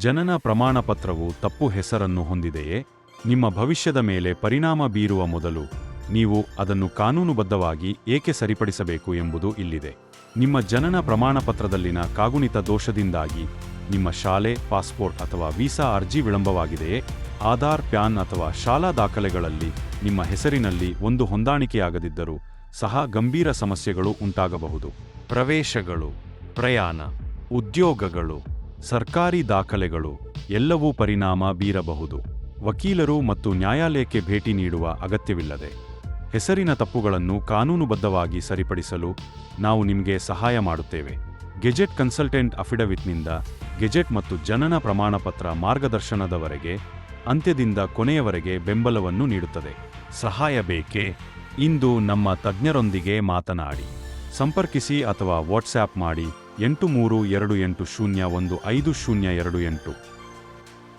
ಜನನ ಪ್ರಮಾಣಪತ್ರವು ತಪ್ಪು ಹೆಸರನ್ನು ಹೊಂದಿದೆಯೇ? ನಿಮ್ಮ ಭವಿಷ್ಯದ ಮೇಲೆ ಪರಿಣಾಮ ಬೀರುವ ಮೊದಲು ನೀವು ಅದನ್ನು ಕಾನೂನುಬದ್ಧವಾಗಿ ಏಕೆ ಸರಿಪಡಿಸಬೇಕು ಎಂಬುದು ಇಲ್ಲಿದೆ. ನಿಮ್ಮ ಜನನ ಪ್ರಮಾಣಪತ್ರದಲ್ಲಿನ ಕಾಗುಣಿತ ದೋಷದಿಂದಾಗಿ ನಿಮ್ಮ ಶಾಲೆ, ಪಾಸ್ಪೋರ್ಟ್ ಅಥವಾ ವೀಸಾ ಅರ್ಜಿ ವಿಳಂಬವಾಗಿದೆಯೇ? ಆಧಾರ್, ಪ್ಯಾನ್ ಅಥವಾ ಶಾಲಾ ದಾಖಲೆಗಳಲ್ಲಿ ನಿಮ್ಮ ಹೆಸರಿನಲ್ಲಿ ಒಂದು ಹೊಂದಾಣಿಕೆಯಾಗದಿದ್ದರೂ ಸಹ ಗಂಭೀರ ಸಮಸ್ಯೆಗಳು ಉಂಟಾಗಬಹುದು. ಪ್ರವೇಶಗಳು, ಪ್ರಯಾಣ, ಉದ್ಯೋಗಗಳು ಸರ್ಕಾರಿ ದಾಖಲೆಗಳು ಎಲ್ಲವೂ ಪರಿಣಾಮ ಬೀರಬಹುದು. ವಕೀಲರು ಮತ್ತು ನ್ಯಾಯಾಲಯಕ್ಕೆ ಭೇಟಿ ನೀಡುವ ಅಗತ್ಯವಿಲ್ಲದೆ. ಹೆಸರಿನ ತಪ್ಪುಗಳನ್ನು ಕಾನೂನುಬದ್ಧವಾಗಿ ಸರಿಪಡಿಸಲು ನಾವು ನಿಮಗೆ ಸಹಾಯ ಮಾಡುತ್ತೇವೆ. ಗೆಜೆಟ್ ಕನ್ಸಲ್ಟೆಂಟ್ ಅಫಿಡವಿಟ್ನಿಂದ ಗೆಜೆಟ್ ಮತ್ತು ಜನನ ಪ್ರಮಾಣಪತ್ರ ಮಾರ್ಗದರ್ಶನದವರೆಗೆ, ಅಂತ್ಯದಿಂದ ಕೊನೆಯವರೆಗೆ ಬೆಂಬಲವನ್ನು ನೀಡುತ್ತದೆ. ಸಹಾಯ ಬೇಕೇ? ಇಂದು ನಮ್ಮ ತಜ್ಞರೊಂದಿಗೆ ಮಾತನಾಡಿ. ಸಂಪರ್ಕಿಸಿ ಅಥವಾ ವಾಟ್ಸ್ಆ್ಯಪ್ ಮಾಡಿ. ಎಂಟು ಮೂರು ಎರಡು ಎಂಟು ಶೂನ್ಯ ಒಂದು ಐದು ಶೂನ್ಯ ಎರಡು ಎಂಟು.